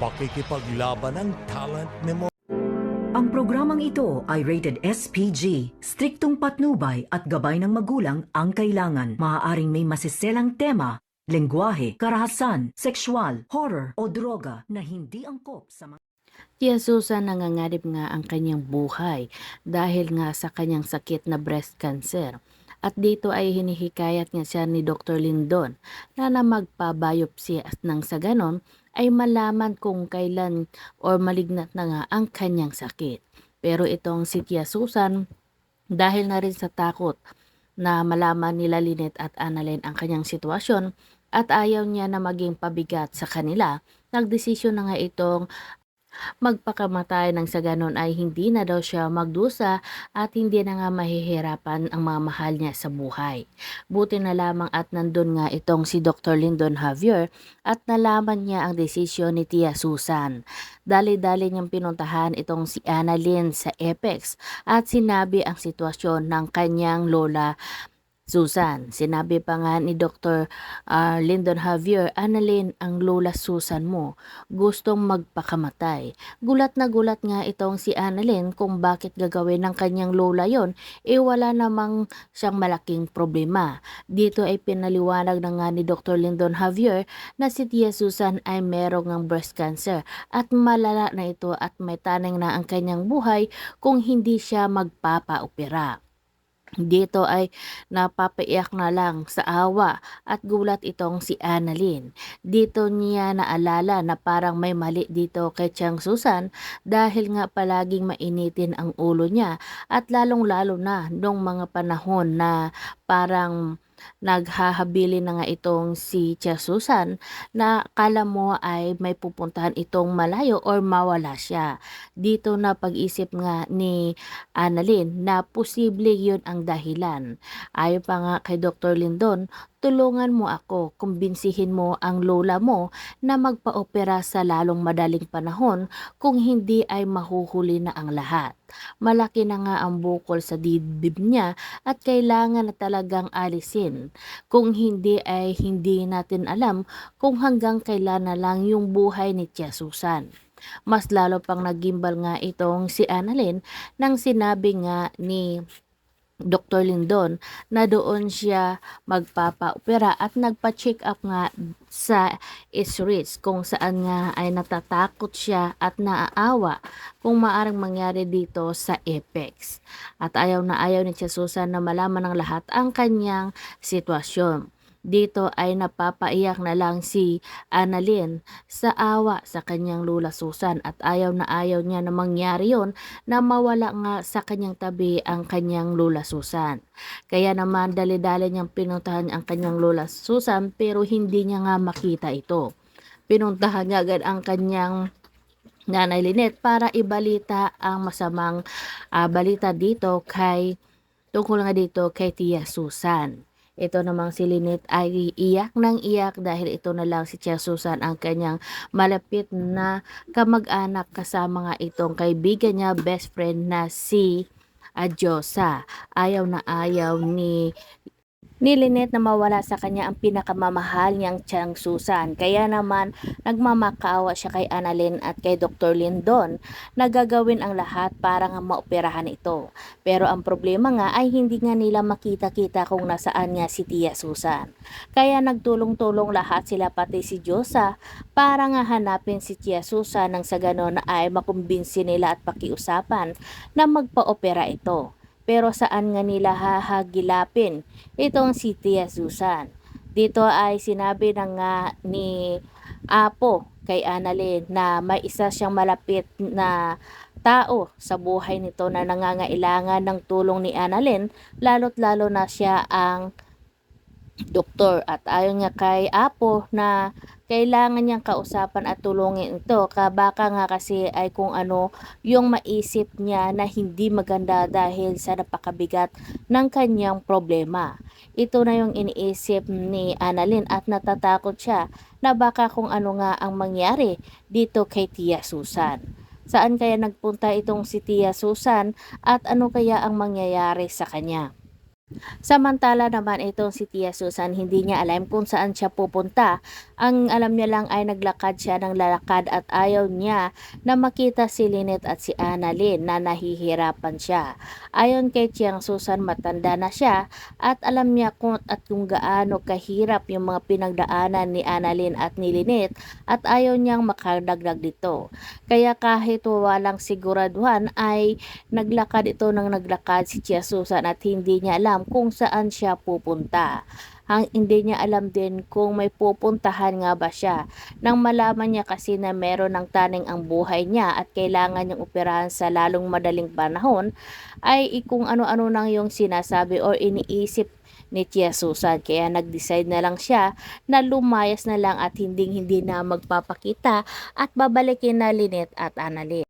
pakikipaglaban ng talent ni mo. Ang programang ito ay rated SPG. Striktong patnubay at gabay ng magulang ang kailangan. Maaaring may masiselang tema, lengguwahe, karahasan, sexual, horror o droga na hindi angkop sa mga Tia Susan nangangarib nga ang kanyang buhay dahil nga sa kanyang sakit na breast cancer. At dito ay hinihikayat nga siya ni Dr. Lindon na na magpa-biopsy at nang sa ganon ay malaman kung kailan or malignat na nga ang kanyang sakit. Pero itong si Tia Susan dahil na rin sa takot na malaman nila Lynette at Annalyn ang kanyang sitwasyon at ayaw niya na maging pabigat sa kanila, nagdesisyon na nga itong magpakamatay nang sa ganon ay hindi na daw siya magdusa at hindi na nga mahihirapan ang mga mahal niya sa buhay. Buti na lamang at nandun nga itong si Dr. Lyndon Javier at nalaman niya ang desisyon ni Tia Susan. Dali-dali niyang pinuntahan itong si Annalyn sa Apex at sinabi ang sitwasyon ng kanyang lola Susan. Sinabi pa nga ni Dr. ah, Lyndon Javier, Annalyn, ang lola Susan mo, gustong magpakamatay. Gulat na gulat nga itong si Annalyn kung bakit gagawin ng kanyang lola yon, eh wala namang siyang malaking problema. Dito ay pinaliwanag na nga ni Dr. Lyndon Javier na si Tia Susan ay merong ng breast cancer at malala na ito at may tanang na ang kanyang buhay kung hindi siya magpapaopera. Dito ay napapaiyak na lang sa awa at gulat itong si Annalyn. Dito niya naalala na parang may mali dito kay Chang Susan dahil nga palaging mainitin ang ulo niya at lalong-lalo na nung mga panahon na parang naghahabili na nga itong si Tia Susan na kala mo ay may pupuntahan itong malayo or mawala siya. Dito na pag-isip nga ni Annalyn na posible yun ang dahilan. Ayon pa nga kay Dr. Lindon, tulungan mo ako, kumbinsihin mo ang lola mo na magpa-opera sa lalong madaling panahon kung hindi ay mahuhuli na ang lahat. Malaki na nga ang bukol sa dibdib niya at kailangan na talagang alisin. Kung hindi ay hindi natin alam kung hanggang kailan na lang yung buhay ni Tia Susan. Mas lalo pang nagimbal nga itong si Annalyn nang sinabi nga ni Dr. Lindon na doon siya magpapa-opera at nagpa-check up nga sa Israel kung saan nga ay natatakot siya at naaawa kung maaring mangyari dito sa Apex. At ayaw na ayaw ni Susan na malaman ng lahat ang kanyang sitwasyon. Dito ay napapaiyak na lang si Annalyn sa awa sa kanyang lula Susan at ayaw na ayaw niya na mangyari yon na mawala nga sa kanyang tabi ang kanyang lula Susan. Kaya naman dali-dali niyang pinuntahan ang kanyang lula Susan pero hindi niya nga makita ito. Pinuntahan niya agad ang kanyang Nanay Lynette para ibalita ang masamang ah, balita dito kay tungkol nga dito kay Tia Susan. Ito namang si Lynette ay iyak ng iyak dahil ito na lang si Tia Susan ang kanyang malapit na kamag-anak kasama nga itong kaibigan niya, best friend na si Adyosa. Ayaw na ayaw ni ni Lynette na mawala sa kanya ang pinakamamahal niyang Chang Susan. Kaya naman nagmamakaawa siya kay Annalyn at kay Dr. Lindon na gagawin ang lahat para nga maoperahan ito. Pero ang problema nga ay hindi nga nila makita-kita kung nasaan nga si Tia Susan. Kaya nagtulong-tulong lahat sila pati si Diyosa para nga hanapin si Tia Susan nang sa ganon ay makumbinsi nila at pakiusapan na magpa-opera ito. Pero saan nga nila hahagilapin itong si Tia Susan? Dito ay sinabi na nga ni Apo kay Annalyn na may isa siyang malapit na tao sa buhay nito na nangangailangan ng tulong ni Annalyn lalo't lalo na siya ang doktor at ayon nga kay Apo na kailangan niyang kausapan at tulungin ito kabaka nga kasi ay kung ano yung maisip niya na hindi maganda dahil sa napakabigat ng kanyang problema. Ito na yung iniisip ni Annalyn at natatakot siya na baka kung ano nga ang mangyari dito kay Tia Susan. Saan kaya nagpunta itong si Tia Susan at ano kaya ang mangyayari sa kanya? Samantala naman itong si Tia Susan hindi niya alam kung saan siya pupunta. Ang alam niya lang ay naglakad siya ng lalakad at ayaw niya na makita si Lynette at si Annalyn na nahihirapan siya. Ayon kay Tiang Susan matanda na siya at alam niya kung at kung gaano kahirap yung mga pinagdaanan ni Annalyn at ni Lynette at ayaw niyang makadagdag dito. Kaya kahit walang siguraduhan ay naglakad ito ng naglakad si Tia Susan at hindi niya alam kung saan siya pupunta. Hang hindi niya alam din kung may pupuntahan nga ba siya. Nang malaman niya kasi na meron ng taning ang buhay niya at kailangan niyang operahan sa lalong madaling panahon, ay kung ano-ano nang yung sinasabi or iniisip ni Tia Susan. Kaya nag-decide na lang siya na lumayas na lang at hindi hindi na magpapakita at babalikin na Lynette at Annalyn.